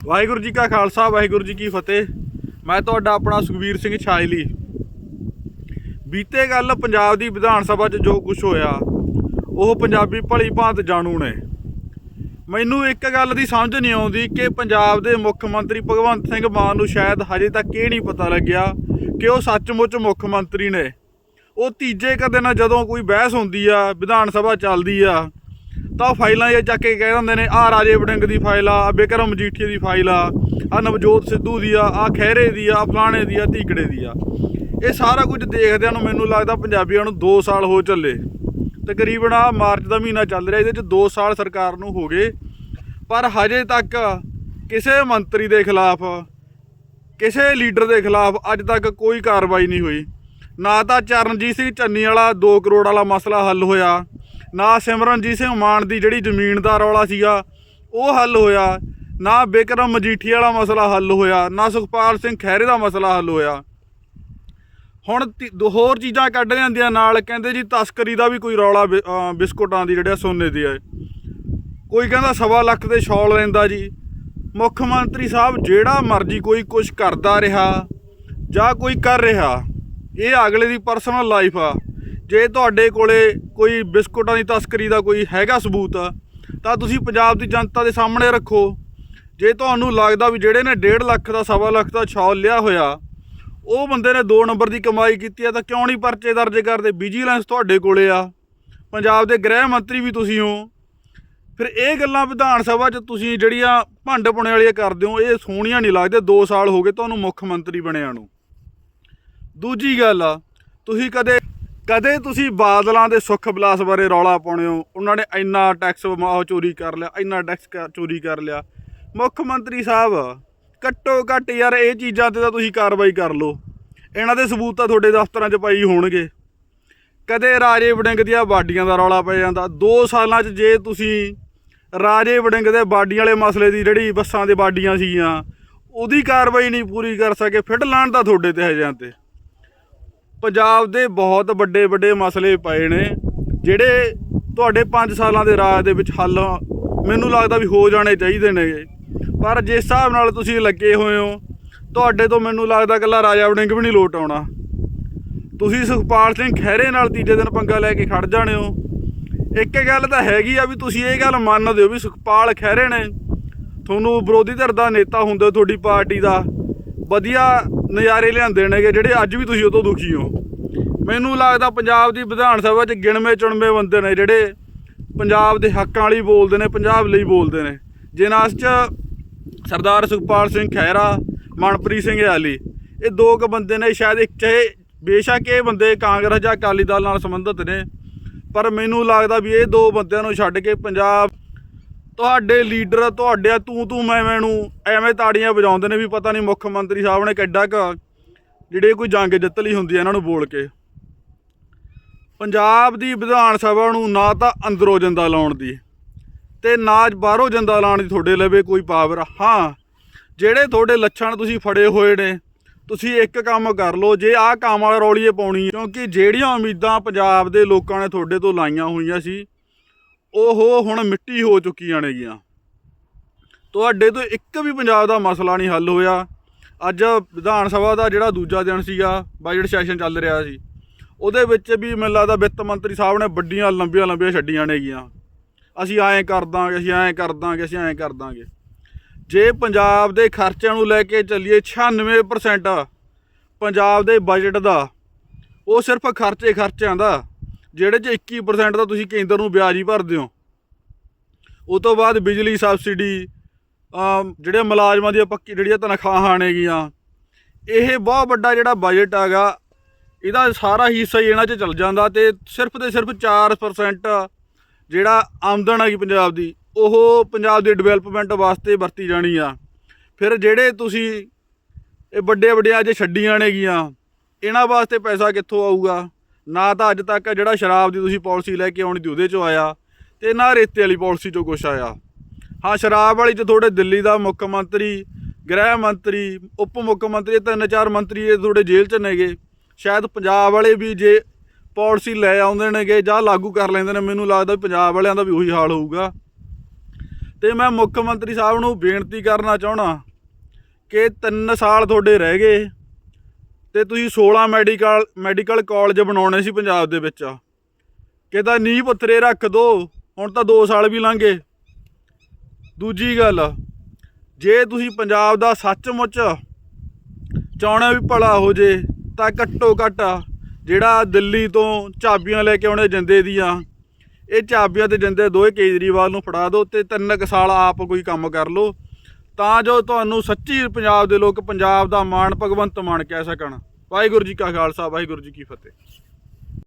ਵਾਹਿਗੁਰੂ ਜੀ ਕਾ ਖਾਲਸਾ, ਵਾਹਿਗੁਰੂ ਜੀ ਕੀ ਫਤਿਹ। ਮੈਂ ਤੁਹਾਡਾ ਆਪਣਾ ਸੁਖਵੀਰ ਸਿੰਘ ਛਾਇਲੀ। ਬੀਤੇ ਗੱਲ ਪੰਜਾਬ ਦੀ ਵਿਧਾਨ ਸਭਾ 'ਚ ਜੋ ਕੁਝ ਹੋਇਆ, ਉਹ ਪੰਜਾਬੀ ਭਲੀ ਭਾਂਤ ਜਾਣੂ ਨੇ। ਮੈਨੂੰ ਇੱਕ ਗੱਲ ਦੀ ਸਮਝ ਨਹੀਂ ਆਉਂਦੀ ਕਿ ਪੰਜਾਬ ਦੇ ਮੁੱਖ ਮੰਤਰੀ ਭਗਵੰਤ ਸਿੰਘ ਮਾਨ ਨੂੰ ਸ਼ਾਇਦ ਹਜੇ ਤੱਕ ਇਹ ਨਹੀਂ ਪਤਾ ਲੱਗਿਆ ਕਿ ਉਹ ਸੱਚਮੁੱਚ ਮੁੱਖ ਮੰਤਰੀ ਨੇ। ਉਹ ਤੀਜੇ ਕਦੇ ਨਾ ਜਦੋਂ ਕੋਈ ਬਹਿਸ ਹੁੰਦੀ ਆ, ਵਿਧਾਨ ਸਭਾ ਚੱਲਦੀ ਆ ਤਾਂ ਉਹ ਫਾਈਲਾਂ ਇਹ ਚੱਕ ਕੇ ਕਹਿ ਦਿੰਦੇ ਨੇ, ਆਹ ਰਾਜੇ ਵੜਿੰਗ ਦੀ ਫਾਈਲ ਆ, ਆਹ ਬਿਕਰਮ ਮਜੀਠੀਆ ਦੀ ਫਾਈਲ ਆ, ਆਹ ਨਵਜੋਤ ਸਿੱਧੂ ਦੀ ਆ, ਆਹ ਖਹਿਰੇ ਦੀ ਆ, ਆਹ ਫਲਾਣੇ ਦੀ ਆ ਧੀਕੜੇ ਦੀ ਆ। ਇਹ ਸਾਰਾ ਕੁਝ ਦੇਖਦਿਆਂ ਨੂੰ ਮੈਨੂੰ ਲੱਗਦਾ ਪੰਜਾਬੀਆਂ ਨੂੰ 2 ਸਾਲ ਹੋ ਚੱਲੇ। ਤਕਰੀਬਨ ਆ ਮਾਰਚ ਦਾ ਮਹੀਨਾ ਚੱਲ ਰਿਹਾ, ਇਹਦੇ ਚ 2 ਸਾਲ ਸਰਕਾਰ ਨੂੰ ਹੋ ਗਏ। ਪਰ ਹਜੇ ਤੱਕ ਕਿਸੇ ਮੰਤਰੀ ਦੇ ਖਿਲਾਫ, ਕਿਸੇ ਲੀਡਰ ਦੇ ਖਿਲਾਫ ਅੱਜ ਤੱਕ ਕੋਈ ਕਾਰਵਾਈ ਨਹੀਂ ਹੋਈ। ਨਾ ਤਾਂ ਚਰਨਜੀਤ ਸਿੰਘ ਚੰਨੀ ਵਾਲਾ 2 ਕਰੋੜ ਵਾਲਾ ਮਸਲਾ ਹੱਲ ਹੋਇਆ ਨਾ ਸਿਮਰਨਜੀਤ ਸਿੰਘ ਮਾਨ ਦੀ ਜਿਹੜੀ ਜ਼ਮੀਨ ਦਾ ਰੌਲਾ ਸੀਗਾ, ਉਹ ਹੱਲ ਹੋਇਆ। ਨਾ ਬਿਕਰਮ ਮਜੀਠੀ ਵਾਲਾ ਮਸਲਾ ਹੱਲ ਹੋਇਆ, ਨਾ ਸੁਖਪਾਲ ਸਿੰਘ ਖਹਿਰੇ ਦਾ ਮਸਲਾ ਹੱਲ ਹੋਇਆ। ਹੁਣ ਤੀ- ਦੋ ਹੋਰ ਚੀਜ਼ਾਂ ਕੱਢ ਜਾਂਦੀਆਂ ਨਾਲ, ਕਹਿੰਦੇ ਜੀ ਤਸਕਰੀ ਦਾ ਵੀ ਕੋਈ ਰੌਲਾ ਬਿ- ਬਿਸਕੁਟਾਂ ਦੀ ਜਿਹੜਾ ਸੋਨੇ ਦੀ ਹੈ ਕੋਈ ਕਹਿੰਦਾ ਸਵਾ ਲੱਖ ਦੇ ਸ਼ਾਲ ਲੈਂਦਾ ਜੀ। ਮੁੱਖ ਮੰਤਰੀ ਸਾਹਿਬ ਜਿਹੜਾ ਮਰਜ਼ੀ ਕੋਈ ਕੁਝ ਕਰਦਾ ਰਿਹਾ ਜਾਂ ਕੋਈ ਕਰ ਰਿਹਾ, ਇਹ ਅਗਲੇ ਦੀ ਪਰਸਨਲ ਲਾਈਫ ਆ। ਜੇ ਤੁਹਾਡੇ ਕੋਲੇ ਕੋਈ ਬਿਸਕੁਟਾਂ ਦੀ ਤਸਕਰੀ ਦਾ ਕੋਈ ਹੈਗਾ ਸਬੂਤ, ਤਾਂ ਤੁਸੀਂ ਪੰਜਾਬ ਦੀ ਜਨਤਾ ਦੇ ਸਾਹਮਣੇ ਰੱਖੋ। ਜੇ ਤੁਹਾਨੂੰ ਲੱਗਦਾ ਵੀ ਜਿਹੜੇ ਨੇ 1.5 ਲੱਖ ਦਾ, ਸਵਾ ਲੱਖ ਦਾ ਸ਼ਾਲ ਲਿਆ ਹੋਇਆ, ਉਹ ਬੰਦੇ ਨੇ 2 ਨੰਬਰ ਦੀ ਕਮਾਈ ਕੀਤੀ ਆ, ਤਾਂ ਕਿਉਂ ਨਹੀਂ ਪਰਚੇ ਦਰਜ ਕਰਦੇ? ਵਿਜੀਲੈਂਸ ਤੁਹਾਡੇ ਕੋਲੇ ਆ। ਪੰਜਾਬ ਦੇ ਗ੍ਰਹਿ ਮੰਤਰੀ ਵੀ ਤੁਸੀਂ ਹੋ। ਫਿਰ ਇਹ ਗੱਲਾਂ ਵਿਧਾਨ ਸਭਾ 'ਚ ਤੁਸੀਂ ਜਿਹੜੀਆਂ ਭੰਡ ਪੁਣੇ ਵਾਲੀਆਂ ਕਰਦੇ ਹੋ, ਇਹ ਸੋਹਣੀਆਂ ਨਹੀਂ ਲੱਗਦੇ 2 ਸਾਲ ਹੋ ਗਏ ਤੁਹਾਨੂੰ ਮੁੱਖ ਮੰਤਰੀ ਬਣਿਆ ਨੂੰ। ਦੂਜੀ ਗੱਲ ਆ, ਤੁਸੀਂ ਕਦੇ ਕਦੇ ਤੁਸੀਂ ਬਾਦਲਾਂ ਦੇ ਸੁੱਖ ਵਿਲਾਸ ਬਾਰੇ ਰੌਲਾ ਪਾਉਣੇ ਹੋ? ਉਹਨਾਂ ਨੇ ਇੰਨਾ ਟੈਕਸ ਮਾਹ ਚੋਰੀ ਕਰ ਲਿਆ, ਇੰਨਾ ਟੈਕਸ ਚੋਰੀ ਕਰ ਲਿਆ। ਮੁੱਖ ਮੰਤਰੀ ਸਾਹਿਬ, ਘੱਟੋ ਘੱਟ ਯਾਰ ਇਹ ਚੀਜ਼ਾਂ ਤੇ ਤਾਂ ਤੁਸੀਂ ਕਾਰਵਾਈ ਕਰ ਲਓ। ਇਹਨਾਂ ਦੇ ਸਬੂਤ ਤਾਂ ਤੁਹਾਡੇ ਦਫ਼ਤਰਾਂ 'ਚ ਪਈ ਹੋਣਗੇ। ਕਦੇ ਰਾਜੇ ਵੜਿੰਗ ਦੀਆਂ ਬਾਡੀਆਂ ਦਾ ਰੌਲਾ ਪੈ ਜਾਂਦਾ। 2 ਸਾਲਾਂ 'ਚ ਜੇ ਤੁਸੀਂ ਰਾਜੇ ਵੜਿੰਗ ਦੇ ਬਾਡੀ ਵਾਲੇ ਮਸਲੇ ਦੀ ਜਿਹੜੀ ਬੱਸਾਂ ਦੇ ਬਾਡੀਆਂ ਸੀਗੀਆਂ, ਉਹਦੀ ਕਾਰਵਾਈ ਨਹੀਂ ਪੂਰੀ ਕਰ ਸਕੇ, ਫਿੱਟ ਲਾਣ ਦਾ ਤੁਹਾਡੇ ਤੇ ਹਜਿਆਂ ਤੇ। ਪੰਜਾਬ ਦੇ ਬਹੁਤ ਵੱਡੇ ਵੱਡੇ ਮਸਲੇ ਪਏ ਨੇ, ਜਿਹੜੇ ਤੁਹਾਡੇ 5 ਸਾਲਾਂ ਦੇ ਰਾਜ ਦੇ ਵਿੱਚ ਹੱਲ ਮੈਨੂੰ ਲੱਗਦਾ ਵੀ ਹੋ ਜਾਣੇ ਚਾਹੀਦੇ ਨੇ ਪਰ ਜਿਸ ਹਿਸਾਬ ਨਾਲ ਤੁਸੀਂ ਲੱਗੇ ਹੋਏ ਹੋ, ਤੁਹਾਡੇ ਤੋਂ ਮੈਨੂੰ ਲੱਗਦਾ ਇਕੱਲਾ ਰਾਜਾ ਵੜਿੰਗ ਵੀ ਨਹੀਂ ਲੋਟ ਆਉਣਾ। ਤੁਸੀਂ ਸੁਖਪਾਲ ਸਿੰਘ ਖਹਿਰੇ ਨਾਲ ਤੀਜੇ ਦਿਨ ਪੰਗਾ ਲੈ ਕੇ ਖੜ ਜਾਣੇ ਹੋ। ਇੱਕ ਗੱਲ ਤਾਂ ਹੈਗੀ ਆ ਵੀ ਤੁਸੀਂ ਇਹ ਗੱਲ ਮੰਨਦੇ ਹੋ ਵੀ ਸੁਖਪਾਲ ਖਹਿਰੇ ਨੇ। ਤੁਹਾਨੂੰ ਵਿਰੋਧੀ ਧਿਰ ਦਾ ਨੇਤਾ ਹੁੰਦੇ ਤੁਹਾਡੀ ਪਾਰਟੀ ਦਾ। ਵਧੀਆ ਨਜ਼ਾਰੇ ਲਿਆਂਦੇ ਨੇਗੇ, ਜਿਹੜੇ ਅੱਜ ਵੀ ਤੁਸੀਂ ਉਹ ਤੋਂ ਦੁਖੀ ਹੋ। ਮੈਨੂੰ ਲੱਗਦਾ ਪੰਜਾਬ ਦੀ ਵਿਧਾਨ ਸਭਾ 'ਚ ਗਿਣਵੇਂ ਚੁਣਵੇਂ ਬੰਦੇ ਨੇ, ਜਿਹੜੇ ਪੰਜਾਬ ਦੇ ਹੱਕਾਂ ਲਈ ਬੋਲਦੇ ਨੇ, ਪੰਜਾਬ ਲਈ ਬੋਲਦੇ ਨੇ। ਜਿਨ੍ਹਾਂ 'ਚ ਸਰਦਾਰ ਸੁਖਪਾਲ ਸਿੰਘ ਖਹਿਰਾ, ਮਨਪ੍ਰੀਤ ਸਿੰਘ ਆਲੀ ਇਹ ਦੋ ਕੁ ਬੰਦੇ ਨੇ, ਸ਼ਾਇਦ ਇੱਕ ਚਾਹੇ ਬੇਸ਼ੱਕ ਇਹ ਬੰਦੇ ਕਾਂਗਰਸ ਜਾਂ ਅਕਾਲੀ ਦਲ ਨਾਲ ਸੰਬੰਧਿਤ ਨੇ, ਪਰ ਮੈਨੂੰ ਲੱਗਦਾ ਵੀ ਇਹ ਦੋ ਬੰਦਿਆਂ ਨੂੰ ਛੱਡ ਕੇ ਪੰਜਾਬ ਤੁਹਾਡੇ ਲੀਡਰ, ਤੁਹਾਡੇ ਤੂੰ ਤੂੰ, ਮੈਂ ਮੈਂ ਨੂੰ ਐਵੇਂ ਤਾੜੀਆਂ ਵਜਾਉਂਦੇ ਨੇ ਵੀ ਪਤਾ ਨਹੀਂ ਮੁੱਖ ਮੰਤਰੀ ਸਾਹਿਬ ਨੇ ਕਿੱਡਾ ਕ ਜਿਹੜੇ ਕੋਈ ਜੰਗ ਜਿੱਤ ਲਈ ਹੁੰਦੀ ਹੈ ਇਹਨਾਂ ਨੂੰ ਬੋਲ ਕੇ। ਪੰਜਾਬ ਦੀ ਵਿਧਾਨ ਸਭਾ ਨੂੰ ਨਾ ਤਾਂ ਅੰਦਰੋਂ ਜਿੰਦਾ ਲਾਉਣ ਦੀ ਤੇ ਨਾ ਬਾਹਰੋਂ ਜਿੰਦਾ ਲਾਉਣ ਦੀ ਤੁਹਾਡੇ ਲਵੇ ਕੋਈ ਪਾਵਰ ਹਾਂ, ਜਿਹੜੇ ਤੁਹਾਡੇ ਲੱਛਣ ਤੁਸੀਂ ਫੜੇ ਹੋਏ ਨੇ, ਤੁਸੀਂ ਇੱਕ ਕੰਮ ਕਰ ਲਓ, ਜੇ ਆਹ ਕੰਮ ਵਾਲਾ ਰੌਲੀਏ ਪਾਉਣੀ ਕਿਉਂਕਿ ਜਿਹੜੀਆਂ ਉਮੀਦਾਂ ਪੰਜਾਬ ਦੇ ਲੋਕਾਂ ਨੇ ਤੁਹਾਡੇ ਤੋਂ ਲਾਈਆਂ ਹੋਈਆਂ ਸੀ ਉਹ ਹੁਣ ਮਿੱਟੀ ਹੋ ਚੁੱਕੀਆਂ ਨੇਗੀਆਂ। ਤੁਹਾਡੇ ਤੋਂ ਇੱਕ ਵੀ ਪੰਜਾਬ ਦਾ ਮਸਲਾ ਨਹੀਂ ਹੱਲ ਹੋਇਆ। ਅੱਜ ਵਿਧਾਨ ਸਭਾ ਦਾ ਜਿਹੜਾ ਦੂਜਾ ਦਿਨ ਸੀਗਾ ਬਜਟ ਸੈਸ਼ਨ ਚੱਲ ਰਿਹਾ ਸੀ, ਉਹਦੇ ਵਿੱਚ ਵੀ ਮੈਨੂੰ ਲੱਗਦਾ ਵਿੱਤ ਮੰਤਰੀ ਸਾਹਿਬ ਨੇ ਵੱਡੀਆਂ, ਲੰਬੀਆਂ ਲੰਬੀਆਂ ਛੱਡੀਆਂ ਨੇਗੀਆਂ। ਅਸੀਂ ਐਂ ਕਰ ਦਾਂਗੇ, ਅਸੀਂ ਐਂ ਕਰ ਦਾਂਗੇ, ਅਸੀਂ ਐਂ ਕਰ ਦਾਂਗੇ। ਜੇ ਪੰਜਾਬ ਦੇ ਖਰਚਿਆਂ ਨੂੰ ਲੈ ਕੇ ਚੱਲੀਏ 96% ਪੰਜਾਬ ਦੇ ਬਜਟ ਦਾ, ਉਹ ਸਿਰਫ ਖਰਚੇ ਖਰਚਿਆਂ ਦਾ। ਜਿਹੜੇ 'ਚ 21% ਦਾ ਤੁਸੀਂ ਕੇਂਦਰ ਨੂੰ ਵਿਆਜ ਹੀ ਭਰਦੇ ਹੋ। ਉਸ ਤੋਂ ਬਾਅਦ ਬਿਜਲੀ ਸਬਸਿਡੀ ਜਿਹੜੇ ਮੁਲਾਜ਼ਮਾਂ ਦੀਆਂ ਪੱਕੀ, ਜਿਹੜੀਆਂ ਤਨਖਾਹਾਂ ਨੇਗੀਆਂ ਇਹ ਬਹੁਤ ਵੱਡਾ ਜਿਹੜਾ ਬਜਟ ਹੈਗਾ, ਇਹਦਾ ਸਾਰਾ ਹਿੱਸਾ ਹੀ ਇਹਨਾਂ 'ਚ ਚਲ ਜਾਂਦਾ ਤੇ ਸਿਰਫ ਤੇ ਸਿਰਫ 4% ਜਿਹੜਾ ਆਮਦਨ ਹੈਗੀ ਪੰਜਾਬ ਦੀ, ਉਹ ਪੰਜਾਬ ਦੀ ਡਿਵੈਲਪਮੈਂਟ ਵਾਸਤੇ ਵਰਤੀ ਜਾਣੀ ਆ। ਫਿਰ ਜਿਹੜੇ ਤੁਸੀਂ ਇਹ ਵੱਡੇ ਵੱਡਿਆਂ ਅੱਜ ਛੱਡੀਆਂ ਨੇਗੀਆਂ, ਇਹਨਾਂ ਵਾਸਤੇ ਪੈਸਾ ਕਿੱਥੋਂ ਆਊਗਾ? ਨਾ ਤਾਂ ਅੱਜ ਤੱਕ ਜਿਹੜਾ ਸ਼ਰਾਬ ਦੀ ਤੁਸੀਂ ਪਾਲਿਸੀ ਲੈ ਕੇ ਆਉਣੀ ਦੀ ਉਹਦੇ ਚੋਂ ਆਇਆ ਤੇ ਨਾ ਰੇਤੇ ਵਾਲੀ ਪਾਲਿਸੀ ਚੋਂ ਕੁਛ ਆਇਆ। ਹਾਂ, ਸ਼ਰਾਬ ਵਾਲੀ ਚ ਤੁਹਾਡੇ ਦਿੱਲੀ ਦਾ ਮੁੱਖ ਮੰਤਰੀ, ਗ੍ਰਹਿ ਮੰਤਰੀ, ਉਪ ਮੁੱਖ ਮੰਤਰੀ ਤਿੰਨ ਚਾਰ ਮੰਤਰੀ ਇਹ ਤੁਹਾਡੇ ਜੇਲ੍ਹ ਚ ਨੇਗੇ। ਸ਼ਾਇਦ ਪੰਜਾਬ ਵਾਲੇ ਵੀ ਜੇ ਪਾਲਿਸੀ ਲੈ ਆਉਂਦੇ ਨੇਗੇ ਜਾਂ ਲਾਗੂ ਕਰ ਲੈਂਦੇ ਨੇ, ਮੈਨੂੰ ਲੱਗਦਾ ਵੀ ਪੰਜਾਬ ਵਾਲਿਆਂ ਦਾ ਵੀ ਉਹੀ ਹਾਲ ਹੋਊਗਾ। ਤੇ ਮੈਂ ਮੁੱਖ ਮੰਤਰੀ ਸਾਹਿਬ ਨੂੰ ਬੇਨਤੀ ਕਰਨਾ ਚਾਹਣਾ ਕਿ 3 ਸਾਲ ਤੁਹਾਡੇ ਰਹਿ ਗਏ। ਤੇ ਤੁਸੀਂ 16 ਮੈਡੀਕਲ ਮੈਡੀਕਲ ਕਾਲਜ ਬਣਾਉਣੇ ਸੀ ਪੰਜਾਬ ਦੇ ਵਿੱਚ ਕਿਦਾ ਨੀਂਹ ਪੱਥਰੇ ਰੱਖ ਦੋ, ਹੁਣ ਤਾਂ 2 ਸਾਲ ਵੀ ਲੰਘੇ ਦੂਜੀ ਗੱਲ, ਜੇ ਤੁਸੀਂ ਪੰਜਾਬ ਦਾ ਸੱਚਮੁੱਚ ਚਾਹੁੰਦੇ ਵੀ ਭਲਾ ਹੋ ਜੇ, ਤਾਂ ਘੱਟੋ ਘੱਟ ਜਿਹੜਾ ਦਿੱਲੀ ਤੋਂ ਚਾਬੀਆਂ ਲੈ ਕੇ ਆਉਣੇ ਜਿੰਦੇ ਦੀਆਂ, ਇਹ ਚਾਬੀਆਂ ਤੇ ਜਿੰਦੇ ਦੋਏ ਕੇਜਰੀਵਾਲ ਨੂੰ ਫੜਾ ਦਿਓ ਤੇ ਤਿੰਨ ਕੁ ਸਾਲ ਆਪ ਕੋਈ ਕੰਮ ਕਰ ਲਓ। ਤਾਂ ਜੋ ਤੁਹਾਨੂੰ ਸੱਚੀ ਪੰਜਾਬ ਦੇ ਲੋਕ ਪੰਜਾਬ ਦਾ ਮਾਣ ਭਗਵੰਤ ਮਾਣ ਕਹਿ ਸਕਣ। ਵਾਹਿਗੁਰੂ ਜੀ ਕਾ ਖਾਲਸਾ, ਵਾਹਿਗੁਰੂ ਜੀ ਕੀ ਫਤਿਹ।